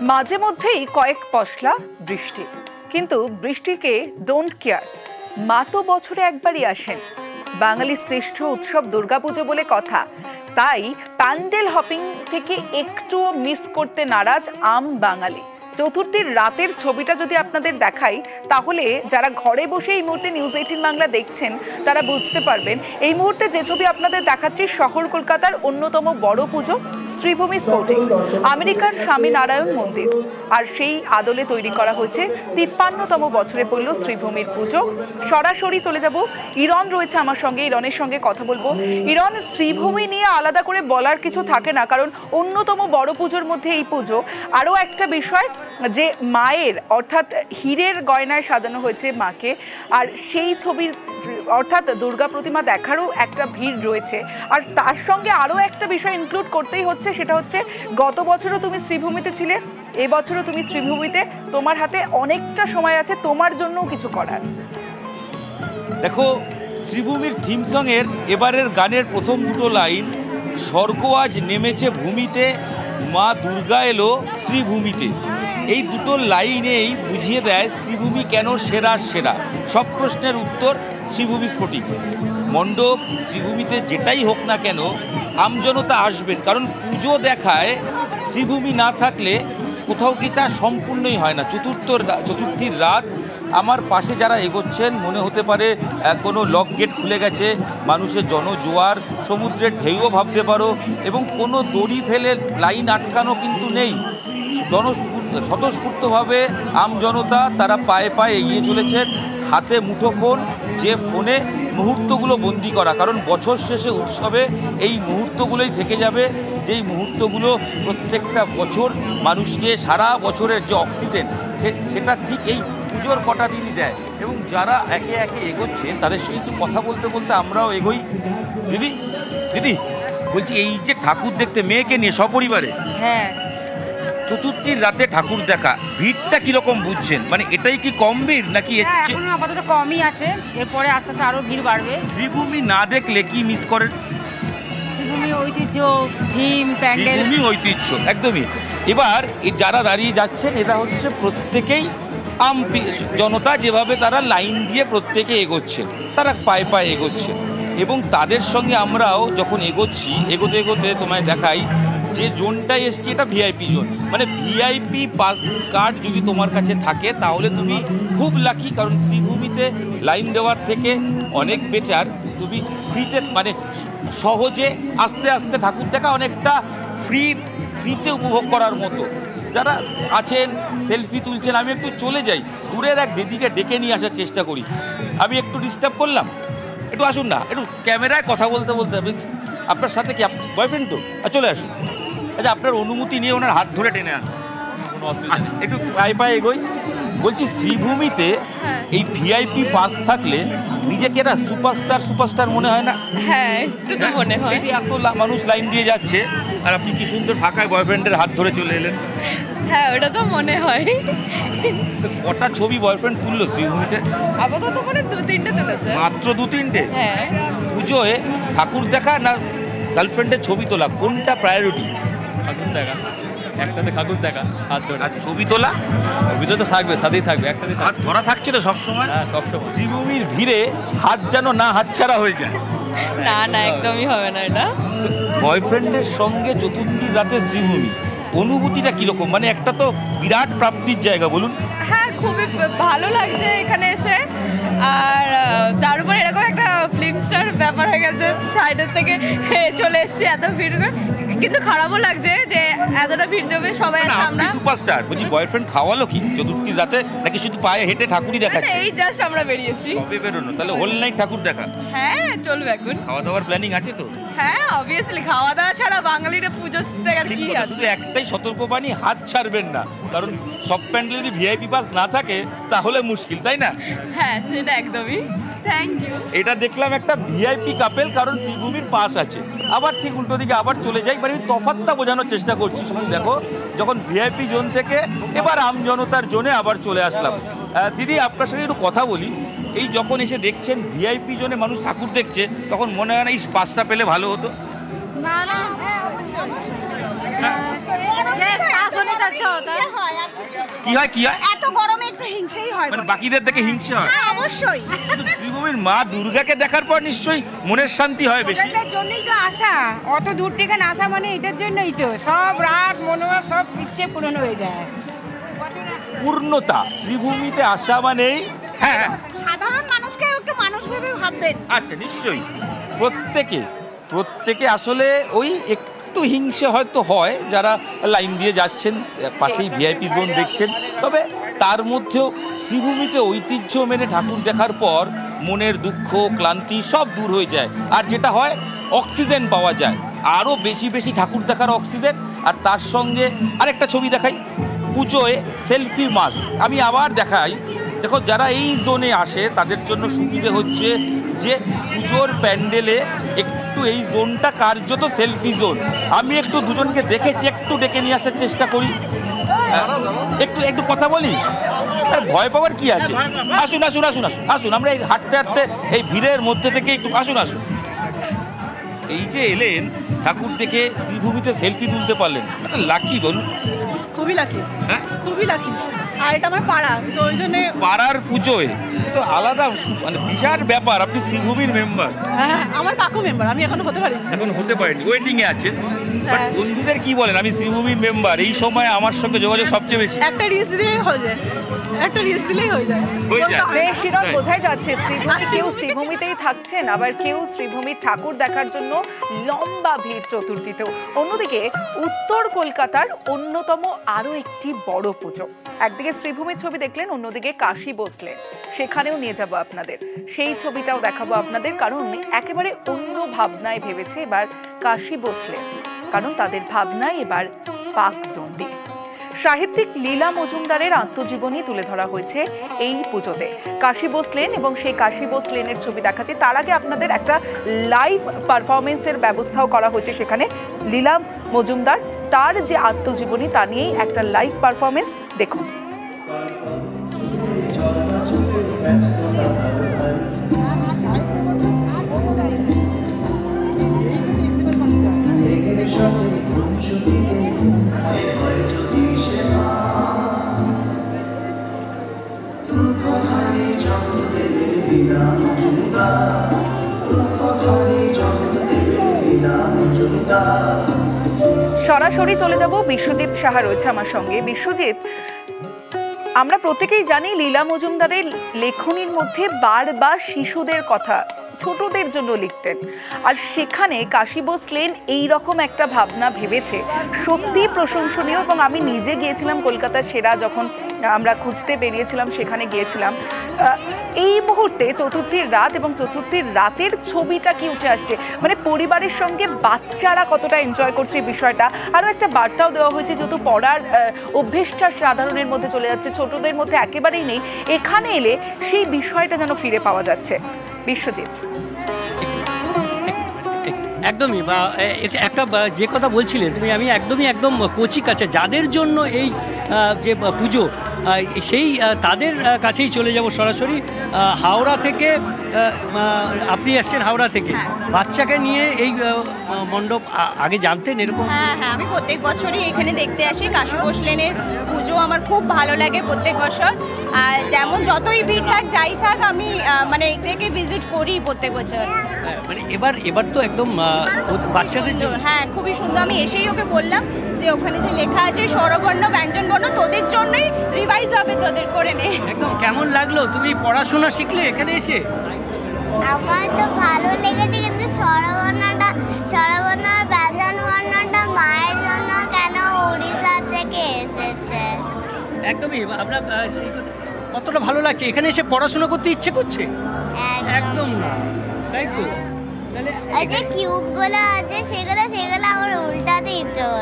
মাঝে মধ্যেই কয়েক পশলা বৃষ্টি। কিন্তু বৃষ্টিকে ডোন্ট কেয়ার মা তো বছরে একবারই আসেন। বাঙালি শ্রেষ্ঠ উৎসব দুর্গাপুজো বলে কথা। তাই প্যান্ডেল হপিং থেকে একটুও মিস করতে নারাজ আম বাঙালি। চতুর্থীর রাতের ছবিটা যদি আপনাদের দেখাই, তাহলে যারা ঘরে বসে এই মুহূর্তে নিউজ এইটিন বাংলা দেখছেন, তারা বুঝতে পারবেন, এই মুহূর্তে যে ছবি আপনাদের দেখাচ্ছি শহর কলকাতার অন্যতম বড় পুজো, শ্রীভূমি স্পোর্টিং, আমেরিকার স্বামীনারায়ণ মন্দির। আর সেই আদলে তৈরি করা হয়েছে তিপ্পান্নতম বছরে পড়ল শ্রীভূমির পুজো। সরাসরি চলে যাব। ইরন রয়েছে আমার সঙ্গে ইরনের সঙ্গে কথা বলব। ইরন শ্রীভূমি নিয়ে আলাদা করে বলার কিছু থাকে না, কারণ অন্যতম বড় পুজোর মধ্যে এই পুজো। আরও একটা বিষয় যে মায়ের, অর্থাৎ হীরের গয়নায় সাজানো হয়েছে মাকে, আর সেই ছবির অর্থাৎ দুর্গা প্রতিমা দেখারও একটা ভিড় রয়েছে। আর তার সঙ্গে আরও একটা বিষয় ইনক্লুড করতেই হচ্ছে, সেটা হচ্ছে গত বছরও তুমি শ্রীভূমিতে ছিলে এবছরও তুমি শ্রীভূমিতে, তোমার হাতে অনেকটা সময় আছে, তোমার জন্যও কিছু করার। দেখো, শ্রীভূমির থিম সঙের এবারের গানের প্রথম দুটো লাইন স্বর্গ আজ নেমেছে ভূমিতে, মা দুর্গা এলো শ্রীভূমিতে। এই দুটো লাইনেই বুঝিয়ে দেয় শ্রীভূমি কেন সেরা সেরা। সব প্রশ্নের উত্তর শ্রীভূমি স্ফটিক। মণ্ডপ শ্রীভূমিতে যেটাই হোক না কেন, আমজনতা আসবেন, কারণ পুজো দেখায় শ্রীভূমি না থাকলে কোথাও কি তা সম্পূর্ণই হয় না। চতুর্থ চতুর্থীর রাত আমার পাশে যারা এগোচ্ছেন, মনে হতে পারে কোনো লক গেট খুলে গেছে, মানুষের জনজোয়ার, সমুদ্রের ঢেউও ভাবতে পারো, এবং কোনো দড়ি ফেলে লাইন আটকানো কিন্তু নেই। জনস্ফূর্ত স্বতঃস্ফূর্তভাবে আমজনতা তারা পায়ে পায়ে এগিয়ে চলেছেন, হাতে মুঠো ফোন যে ফোনে মুহূর্তগুলো বন্দি করা। কারণ বছর শেষে উৎসবে এই মুহূর্তগুলোই থেকে যাবে। যেই মুহূর্তগুলো প্রত্যেকটা বছর মানুষকে, সারা বছরের যে অক্সিজেন সেটা ঠিক এই পুজোর কটা দিনই দেয়। এবং যারা একে একে এগোচ্ছে, তাদের সঙ্গে একটু কথা বলতে বলতে আমরাও এগোই। দিদি দিদি, বলছি এই যে ঠাকুর দেখতে, মেয়েকে নিয়ে সপরিবারে? হ্যাঁ। চতুর্থীর রাতে ঠাকুর দেখা ভিড়টা কীরকম বুঝছেন? মানে এটাই কি কম ভিড় নাকি হ্যাঁ এখন আপাতত কমই আছে এরপরে আস্তে আস্তে আরও ভিড় বাড়বে। শ্রীভূমি না দেখলে কি মিস করেন? শ্রীভূমি ঐতিহ্য থিম প্যান্ডেল। শ্রীভূমি ঐতিহ্য একদমই। এবার যারা দাঁড়িয়ে যাচ্ছেন এরা হচ্ছে প্রত্যেকেই আম জনতা যেভাবে তারা লাইন দিয়ে প্রত্যেকে এগোচ্ছে তারা পায়ে পায়ে এগোচ্ছে এবং তাদের সঙ্গে আমরাও যখন এগোচ্ছি এগোতে এগোতে তোমায় দেখাই যে জোনটা এসছি, এটা ভিআইপি জোন। মানে ভিআইপি পাস কার্ড যদি তোমার কাছে থাকে, তাহলে তুমি খুব লাকি কারণ শ্রীভূমিতে লাইন দেওয়ার থেকে অনেক বেটার তুমি ফ্রিতে মানে সহজে আস্তে আস্তে ঠাকুর দেখা অনেকটা ফ্রি ফ্রিতে উপভোগ করার মতো। যারা আছেন সেলফি তুলছেন, আমি একটু চলে যাই। দূরের এক দিদিকে ডেকে নিয়ে আসার চেষ্টা করি। আমি একটু ডিস্টার্ব করলাম। একটু আসুন না, একটু ক্যামেরায় কথা বলতে বলতে আপনার সাথে কি বয়ফ্রেন্ড তো? চলে আসুন। আচ্ছা আপনার অনুমতি নিয়ে ওনার হাত ধরে টেনে আন। আচ্ছা, একটু পায়ে পায়ে এগোই। বলছি শ্রীভূমিতে এই ভিআইপি পাস থাকলে নিজেকে একটা সুপারস্টার সুপারস্টার মনে হয় না? হ্যাঁ একটু তো মনে হয়। এই এত মানুষ লাইন দিয়ে যাচ্ছে। আর আপনি কি সুন্দর ফাঁকায় বয়ফ্রেন্ডের হাত ধরে চলে এলেন? হ্যাঁ ওটা তো মনে হয়। কটা ছবি বয়ফ্রেন্ড তুললো শ্রীভূমিতে? আপাতত মানে দু তিনটে তুলেছে। মাত্র দু তিনটে? হ্যাঁ। পুজোয় ঠাকুর দেখা না গার্লফ্রেন্ডের ছবি তোলা? কোনটা প্রায়োরিটি ঠাকুর দেখা। একসাথে ঠাকুর দেখা হাত ধরে। আর ছবি তোলা? অভিযোগ তো থাকবে সাথেই থাকবে একসাথে হাত ধরা থাকছে তো সবসময় হ্যাঁ সবসময় শ্রীভূমির ভিড়ে হাত যেন না হাতছাড়া হয়ে যায়। না না একদমই হবে না এটা। বয়ফ্রেন্ডের সঙ্গে চতুর্থীর রাতে শ্রীভূমি। অনুভূতিটা কীরকম? মানে একটা তো বিরাট প্রাপ্তির জায়গা বলুন। হ্যাঁ খুবই ভালো লাগছে এখানে এসে। আর তার উপর এরকম ব্যাপার হয়ে গেছে সাইডের থেকে চলে এসেছি এত ভিড় করে। কিন্তু খারাপও লাগছে যে এতটা ভিড় দেবে সবাই আমরা সুপারস্টার বলছি বয়ফ্রেন্ড খাওয়ালো কি? চতুর্থীর রাতে নাকি শুধু পায়ে হেঁটে ঠাকুরই দেখাচ্ছে? এই জাস্ট আমরা বেরিয়েছি। কবে বেরোনো তাহলে হোল নাইট ঠাকুর দেখা। হ্যাঁ চলবে এখন। খাওয়া দাওয়ার প্ল্যানিং আছে তো? হ্যাঁ অবভিয়াসলি খাওয়া দাওয়া ছাড়া বাঙালিরা পুজো দেখার ঠিক কি আছে? শুধু একটাই সতর্কবাণী হাত ছাড়বেন না। কারণ সব প্যান্ডেল যদি ভিআইপি পাস না থাকে তাহলে মুশকিল তাই না? হ্যাঁ সেটা একদমই। থ্যাংক ইউ এটা দেখলাম একটা ভিআইপি কাপেল কারণ শ্রীভূমির পাস আছে। আবার ঠিক উল্টো দিকে আবার চলে যাই মানে আমি তফাতটা বোঝানোর চেষ্টা করছি। শুধু দেখো যখন ভিআইপি জোন থেকে এবার আম জনতার জোনে আবার চলে আসলাম। দিদি আপনার সঙ্গে একটু কথা বলি। এই যখন এসে দেখছেন ভিআইপি জোনে মানুষ ঠাকুর দেখছে তখন মনে হয় না এই পাসটা পেলে ভালো হতো? না না আচ্ছা, আচ্ছা। কি হয় কি হয়? এত গরমে একটু হয় মানে বাকিদের হয়? হ্যাঁ অবশ্যই। মা দুর্গাকে দেখার পর নিশ্চয়ই মনের শান্তি হয় বেশি। অত দূর থেকে না আসা মানে এটার সব মনোভাব সব পূরণ হয়ে যায়। পূর্ণতা। শ্রীভূমিতে আসা মানেই হ্যাঁ, হ্যাঁ। সাধারণ মানুষকে একটু মানুষ ভেবে ভাববেন। আচ্ছা নিশ্চয়ই। প্রত্যেকে প্রত্যেকে আসলে ওই একটু একটু হিংসে হয়তো হয়, যারা লাইন দিয়ে যাচ্ছেন, পাশেই ভিআইপি জোন দেখছেন। তবে তার মধ্যেও শ্রীভূমিতে ঐতিহ্য মেনে ঠাকুর দেখার পর মনের দুঃখ, ক্লান্তি সব দূর হয়ে যায়। আর যেটা হয়, অক্সিজেন পাওয়া যায়। আরও বেশি বেশি ঠাকুর দেখার অক্সিজেন। আর তার সঙ্গে আরেকটা ছবি দেখাই। পুজোয় সেলফি মাস্ট আমি আবার দেখাই। দেখো, যারা এই জোনে আসে, তাদের জন্য সুবিধে হচ্ছে যে পুজোর প্যান্ডেলে একটু এই জোনটা কার্যত সেলফি জোন। আমি একটু দুজনকে দেখেছি একটু ডেকে নিয়ে আসার চেষ্টা করি। আহ, একটু একটু কথা বলি? আর ভয় পাওয়ার কি আছে? আসুন আসুন আসুন আসুন। আসুন আমরা এই হাঁটতে হাঁটতে এই ভিড়ের মধ্যে থেকে একটু আসুন আসুন। এই যে এলেন ঠাকুর দেখে শ্রীভূমিতে সেলফি তুলতে পারলেন। লাকি বলুন। খুবই লাকি। হ্যাঁ? খুবই লাকি। আর এটা আমার পাড়া তো ওই জন্যে পাড়ার পুজোয় তো আলাদা মানে বিশাল ব্যাপার আপনি শ্রীভূমির মেম্বার হ্যাঁ আমার কাকু মেম্বার আমি এখনও হতে পারি এখন হতে পারেনি ওয়েটিং এ আছেন। বাট হ্যাঁ। বন্ধুদের কি বলেন? আমি শ্রীভূমির মেম্বার এই সময় আমার সঙ্গে যোগাযোগ সবচেয়ে বেশি। একটা রিলস দিলেই হয়ে যায়। একটা রিলস দিলেই হয়ে যায়। যায়। বলতে না। বেশ শিরক তাই। বোঝাই যাচ্ছে শ্রীভূমি কেউ শ্রীভূমিতেই থাকছেন আবার কেউ শ্রীভূমির ঠাকুর দেখার জন্য লম্বা ভিড় চতুর্থীতেও অন্যদিকে উত্তর কলকাতার অন্যতম আরও একটি বড় পুজো। একদিকে শ্রীভূমির ছবি দেখলেন অন্যদিকে কাশি বসলেন সেখানেও নিয়ে যাব আপনাদের। সেই ছবিটাও দেখাবো আপনাদের কারণ একেবারে অন্য ভাবনায় ভেবেছে এবার কাশী বসলেন কারণ তাদের ভাবনায় এবার পাকদণ্ডী সাহিত্যিক লীলা মজুমদারের আত্মজীবনী তুলে ধরা হয়েছে এই পুজোতে। কাশী বোসলেন এবং সেই কাশী বোসলেনের ছবি দেখাচ্ছে তার আগে আপনাদের একটা লাইভ পারফরমেন্সের ব্যবস্থাও করা হয়েছে সেখানে লীলা মজুমদার। তার যে আত্মজীবনী, তা নিয়েই একটা লাইভ পারফরমেন্স দেখুন। সরাসরি চলে যাব বিশ্বজিৎ সাহা রয়েছে আমার সঙ্গে। বিশ্বজিৎ, আমরা প্রত্যেকেই জানি লীলা মজুমদারের লেখনীর মধ্যে বারবার শিশুদের কথা, ছোটদের জন্য লিখতেন। আর সেখানে কাশী বোসলেন এই রকম একটা ভাবনা ভেবেছে। সত্যি প্রশংসনীয় এবং আমি নিজে গিয়েছিলাম কলকাতার সেরা যখন আমরা খুঁজতে বেরিয়েছিলাম, সেখানে গিয়েছিলাম। এই মুহূর্তে চতুর্থীর রাত এবং চতুর্থীর রাতের ছবিটা কি উঠে আসছে? মানে পরিবারের সঙ্গে বাচ্চারা কতটা এনজয় করছে এই বিষয়টা? আরও একটা বার্তাও দেওয়া হয়েছে, যেহেতু পড়ার অভ্যেসটা সাধারণের মধ্যে চলে যাচ্ছে, ছোটদের মধ্যে একেবারেই নেই। এখানে এলে সেই বিষয়টা যেন ফিরে পাওয়া যাচ্ছে। বিশ্বজিৎ। একদমই, বা একটা যে কথা বলছিলে তুমি, আমি একদমই একদম কচি কাছে, যাদের জন্য এই যে পুজো সেই তাদের কাছেই চলে যাব সরাসরি। হাওড়া থেকে আপনি আসছেন হাওড়া থেকে। বাচ্চাকে নিয়ে এই মণ্ডপ আগে জানতেন এরকম? হ্যাঁ হ্যাঁ আমি প্রত্যেক বছরই এখানে দেখতে আসি কাশী বসলেনের পুজো। আমার খুব ভালো লাগে প্রত্যেক বছর। আর যেমন যতই ভিড় থাক যাই থাক আমি মানে এটাকে ভিজিট করি প্রত্যেক বছর। হ্যাঁ, মানে এবার এবার তো একদম বাচ্চাদের জন্য। হ্যাঁ খুবই সুন্দর। আমি এসেই ওকে বললাম যে ওখানে যে লেখা আছে স্বরবর্ণ ব্যঞ্জনবর্ণ তোদের জন্যই রিভাইজ হবে তোদের করে নে। একদম কেমন লাগল? তুমি পড়াশোনা শিখলে এখানে এসে? আমার তো ভালো লেগেছে কিন্তু স্বরবর্ণটা স্বরবর্ণ আর ব্যঞ্জন বর্ণটা মায়ের জন্য কেন উড়িষ্যা থেকে এসেছে? একদমই আমরা সেই কতটা ভালো লাগছে? এখানে এসে পড়াশোনা করতে ইচ্ছে করছে? একদম না। তাই তো? এই যে কিউবগুলো আছে সেগুলো সেগুলো আমার উল্টাতে ইচ্ছে ও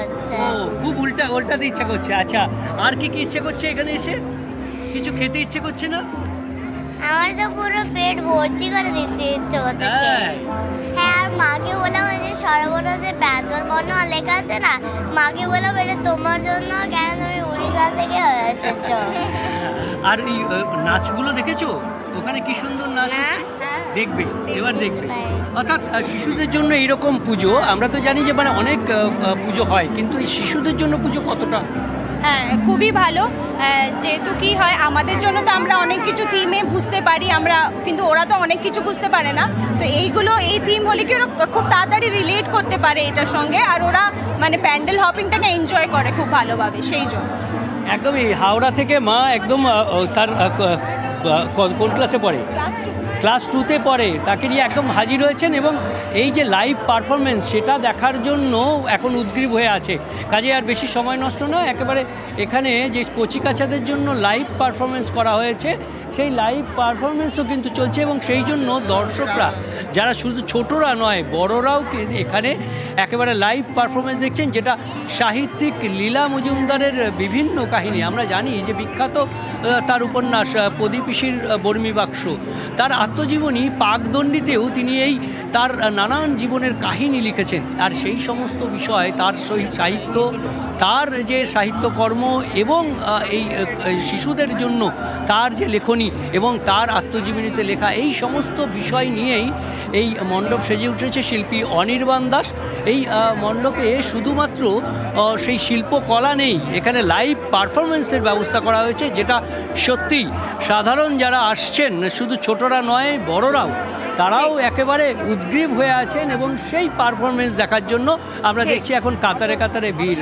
খুব উল্টা উল্টাতে ইচ্ছা করছে আচ্ছা আর কি কি ইচ্ছে করছে এখানে এসে কিছু খেতে ইচ্ছে করছে না আমার তো পুরো পেট ভর্তি করে দিতে ইচ্ছে হচ্ছে খেয়ে। হ্যাঁ আর মাকে বললাম যে সরবরাহ যে ব্যঞ্জন বর্ণ লেখা আছে না মাকে বললাম এটা তোমার জন্য কেন তুমি উড়িষ্যা থেকে এসেছ আর এই নাচগুলো দেখেছ ওখানে কি সুন্দর নাচ। হচ্ছে? দেখবে এবার দেখবে। অর্থাৎ শিশুদের জন্য এইরকম পুজো আমরা তো জানি যে মানে অনেক পুজো হয় কিন্তু এই শিশুদের জন্য পুজো কতটা? হ্যাঁ খুবই ভালো। যেহেতু কি হয় আমাদের জন্য তো আমরা অনেক কিছু থিমে বুঝতে পারি আমরা কিন্তু ওরা তো অনেক কিছু বুঝতে পারে না। তো এইগুলো এই থিম হলে কি ওরা খুব তাড়াতাড়ি রিলেট করতে পারে এটার সঙ্গে আর ওরা মানে প্যান্ডেল হপিংটাকে এনজয় করে খুব ভালোভাবে সেই জন্য। একদমই হাওড়া থেকে মা একদম তার কোন ক্লাসে পড়ে? ক্লাস টু ক্লাস টুতে পড়ে তাকে নিয়ে একদম হাজির হয়েছেন এবং এই যে লাইভ পারফরমেন্স সেটা দেখার জন্য এখন উদ্গ্রীব হয়ে আছে। কাজে আর বেশি সময় নষ্ট নয়, একেবারে এখানে যে কচিকাচাদের জন্য লাইভ পারফরমেন্স করা হয়েছে, সেই লাইভ পারফরমেন্সও কিন্তু চলছে এবং সেই জন্য দর্শকরা যারা শুধু ছোটরা নয়, বড়রাও এখানে একেবারে লাইভ পারফরমেন্স দেখছেন, যেটা সাহিত্যিক লীলা মজুমদারের বিভিন্ন কাহিনী। আমরা জানি যে বিখ্যাত তার উপন্যাস প্রদীপিসির বর্মী বাক্স। তার আত্মজীবনী পাকদণ্ডিতেও তিনি এই তার নানান জীবনের কাহিনী লিখেছেন। আর সেই সমস্ত বিষয়, তার সেই সাহিত্য, তার যে সাহিত্যকর্ম এবং এই শিশুদের জন্য তার যে লেখনী এবং তার আত্মজীবনীতে লেখা এই সমস্ত বিষয় নিয়েই এই মণ্ডপ সেজে উঠেছে শিল্পী অনির্বাণ দাস। এই মণ্ডপে শুধুমাত্র সেই শিল্পকলা নেই, এখানে লাইভ পারফরমেন্সের ব্যবস্থা করা হয়েছে, যেটা সত্যি সাধারণ যারা আসছেন, শুধু ছোটরা নয়, বড়রাও তারাও একেবারে উদ্গ্রীব হয়ে আছেন এবং সেই পারফরমেন্স দেখার জন্য আমরা দেখছি এখন কাতারে কাতারে ভিড়।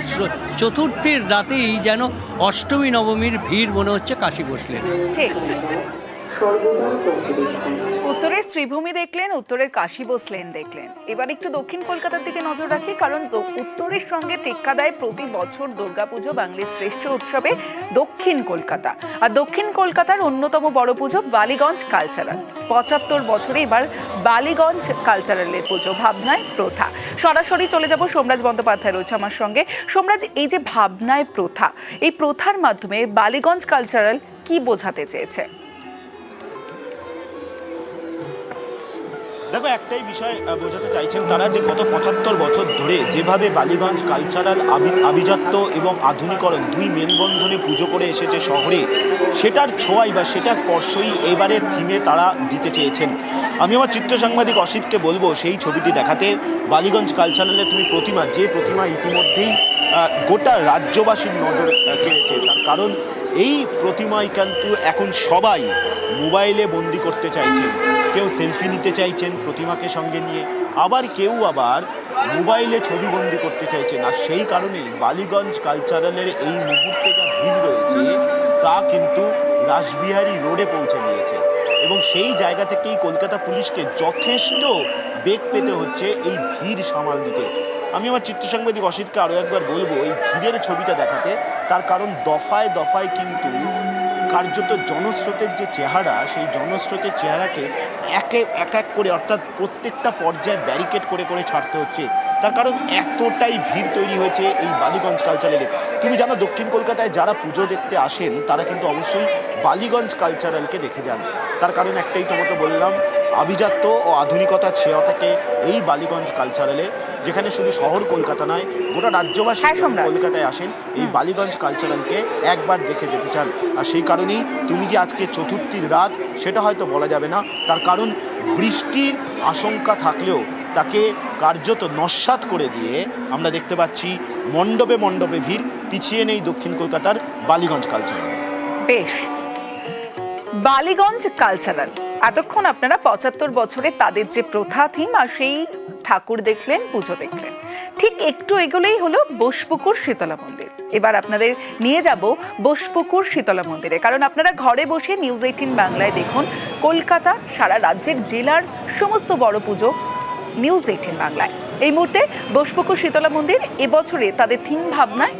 চতুর্থীর রাতেই যেন অষ্টমী নবমীর ভিড় মনে হচ্ছে কাশী বসলেন। ঠিক। উত্তরে শ্রীভূমি দেখলেন উত্তরের কাশী বসলেন দেখলেন। এবার একটু দক্ষিণ কলকাতার দিকে নজর রাখি, কারণ উত্তরের সঙ্গে টেক্কা দেয় প্রতি বছর দুর্গাপুজো বাঙালির শ্রেষ্ঠ উৎসবে দক্ষিণ কলকাতা। আর দক্ষিণ কলকাতার অন্যতম বড় পুজো বালিগঞ্জ কালচারাল পঁচাত্তর বছরে এবার বালিগঞ্জ কালচারালের পুজো, ভাবনায় প্রথা। সরাসরি চলে যাব সোমরাজ বন্দ্যোপাধ্যায় রয়েছে আমার সঙ্গে। সোমরাজ, এই যে ভাবনায় প্রথা, এই প্রথার মাধ্যমে বালিগঞ্জ কালচারাল কি বোঝাতে চেয়েছে? দেখো, একটাই বিষয় বোঝাতে চাইছেন তারা যে গত পঁচাত্তর বছর ধরে যেভাবে বালিগঞ্জ কালচারাল আভিজাত্য এবং আধুনিকরণ দুই মেলবন্ধনে পুজো করে এসেছে শহরে, সেটার ছোঁয়াই বা সেটা স্পর্শই এবারের থিমে তারা দিতে চেয়েছেন। আমি আমার চিত্র সাংবাদিক অসিতকে বলব, সেই ছবিটি দেখাতে বালিগঞ্জ কালচারালের তুমি প্রতিমা, যে প্রতিমা ইতিমধ্যেই গোটা রাজ্যবাসীর নজর কেড়েছে। তার কারণ, এই প্রতিমায় কিন্তু এখন সবাই মোবাইলে বন্দি করতে চাইছেন। কেউ সেলফি নিতে চাইছেন প্রতিমাকে সঙ্গে নিয়ে, আবার কেউ আবার মোবাইলে ছবি বন্দি করতে চাইছেন। আর সেই কারণেই বালিগঞ্জ কালচারালের এই মুহূর্তে যা ভিড় রয়েছে, তা কিন্তু রাসবিহারী রোডে পৌঁছে গিয়েছে। এবং সেই জায়গা থেকেই কলকাতা পুলিশকে যথেষ্ট বেগ পেতে হচ্ছে এই ভিড় সামাল দিতে। আমি আমার চিত্র সাংবাদিক অসিতকে আরও একবার বলব, এই ভিড়ের ছবিটা দেখাতে, তার কারণ দফায় দফায় কিন্তু কার্যত জনস্রোতের যে চেহারা, সেই জনস্রোতের চেহারাকে একে, এক এক করে, অর্থাৎ প্রত্যেকটা পর্যায়ে ব্যারিকেড করে করে ছাড়তে হচ্ছে। তার কারণ এতটাই ভিড় তৈরি হয়েছে এই বালিগঞ্জ কালচারালে তুমি জানো, দক্ষিণ কলকাতায় যারা পুজো দেখতে আসেন, তারা কিন্তু অবশ্যই বালিগঞ্জ কালচারালকে দেখে যান। তার কারণ একটাই তোমাকে বললাম আভিজাত্য ও আধুনিকতার ছেয়া থেকে এই বালিগঞ্জ কালচারালে যেখানে শুধু শহর কলকাতা নয় গোটা রাজ্যবাসী হ্যাঁ, কলকাতায় আসেন এই বালিগঞ্জ কালচারালকে একবার দেখে যেতে চান। আর সেই কারণেই তুমি যে আজকে চতুর্থীর রাত সেটা হয়তো বলা যাবে না। তার কারণ বৃষ্টির আশঙ্কা থাকলেও তাকে কার্যত নস্বাত করে দিয়ে আমরা দেখতে পাচ্ছি মণ্ডপে মণ্ডপে ভিড় পিছিয়ে নেই দক্ষিণ কলকাতার বালিগঞ্জ কালচারাল বেশ। বালিগঞ্জ কালচারাল এতক্ষণ আপনারা পঁচাত্তর বছরে তাদের যে প্রথা থিম আর সেই ঠাকুর দেখলেন, পুজো দেখলেন। ঠিক একটু এগুলোই হলো বোসপুকুর শীতলা মন্দির। এবার আপনাদের নিয়ে যাব বোসপুকুর শীতলা মন্দিরে। কারণ আপনারা ঘরে বসে নিউজ এইটিন বাংলায় দেখুন কলকাতা, সারা রাজ্যের জেলার সমস্ত বড় পুজো নিউজ এইটিন বাংলায়। এই মুহূর্তে বোসপুকুর শীতলা মন্দির এবছরে তাদের থিম ভাবনায়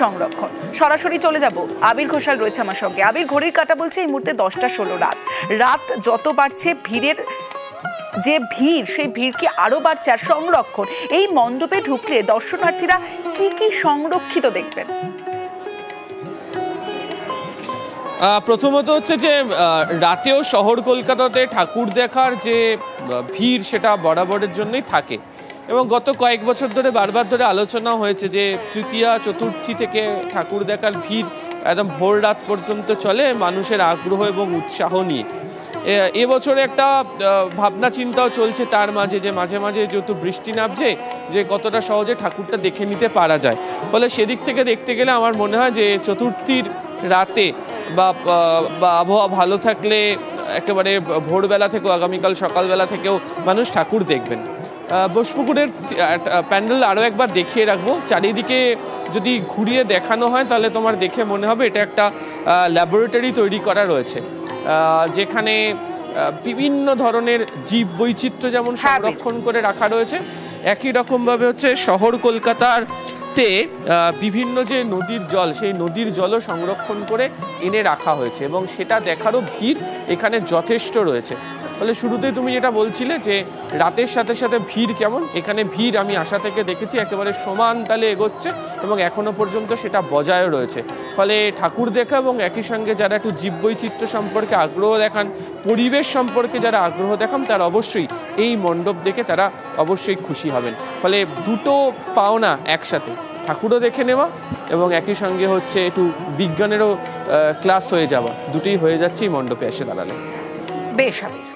সংরক্ষণ। সরাসরি চলে যাব। আবির ঘোষাল রয়েছে আমার সঙ্গে। আবির, ঘড়ির কাটা বলছে এই মুহূর্তে দশটা ষোলো রাত। রাত যত বাড়ছে, ভিড়ের যে ভিড়, সেই ভিড় কি আরও বাড়ছে? আর সংরক্ষণ, এই মণ্ডপে ঢুকলে দর্শনার্থীরা কি কি সংরক্ষিত দেখবেন? প্রথমত হচ্ছে যে রাতেও শহর কলকাতাতে ঠাকুর দেখার যে ভিড়, সেটা বরাবরের জন্যই থাকে। এবং গত কয়েক বছর ধরে বারবার ধরে আলোচনা হয়েছে যে তৃতীয়া, চতুর্থী থেকে ঠাকুর দেখার ভিড় একদম ভোর রাত পর্যন্ত চলে মানুষের আগ্রহ এবং উৎসাহ নিয়ে। এবছরে একটা ভাবনা চিন্তাও চলছে তার মাঝে যে মাঝে মাঝে যেহেতু বৃষ্টি নামছে যে কতটা সহজে ঠাকুরটা দেখে নিতে পারা যায়। ফলে সেদিক থেকে দেখতে গেলে আমার মনে হয় যে চতুর্থীর রাতে বা বা আবহাওয়া ভালো থাকলে একেবারে ভোরবেলা থেকেও, আগামীকাল সকালবেলা থেকেও মানুষ ঠাকুর দেখবেন। বোসপুকুরের প্যান্ডেল আরও একবার দেখিয়ে রাখব। চারিদিকে যদি ঘুরিয়ে দেখানো হয় তাহলে তোমার দেখে মনে হবে এটা একটা ল্যাবরেটরি তৈরি করা রয়েছে। যেখানে বিভিন্ন ধরনের জীব বৈচিত্র্য যেমন হ্যাঁ, সংরক্ষণ করে রাখা রয়েছে একই রকমভাবে হচ্ছে শহর কলকাতার তে বিভিন্ন যে নদীর জল সেই নদীর জলও সংরক্ষণ করে এনে রাখা হয়েছে এবং সেটা দেখারও ভিড় এখানে যথেষ্ট রয়েছে। ফলে শুরুতেই তুমি যেটা বলছিলে যে রাতের সাথে সাথে ভিড় কেমন? এখানে ভিড়, আমি আশা থেকে দেখেছি, একেবারে সমান তালে এগোচ্ছে এবং এখনও পর্যন্ত সেটা বজায়ও রয়েছে। ফলে ঠাকুর দেখা এবং একই সঙ্গে যারা একটু জীববৈচিত্র্য সম্পর্কে আগ্রহ দেখান, পরিবেশ সম্পর্কে যারা আগ্রহ দেখান, তারা অবশ্যই এই মণ্ডপ দেখে তারা অবশ্যই খুশি হবেন। ফলে দুটো পাওনা একসাথে, ঠাকুরও দেখে নেওয়া এবং একই সঙ্গে হচ্ছে একটু বিজ্ঞানেরও ক্লাস হয়ে যাওয়া। দুটোই হয়ে যাচ্ছে এই মণ্ডপে এসে দাঁড়ালে। বেশ, আবির।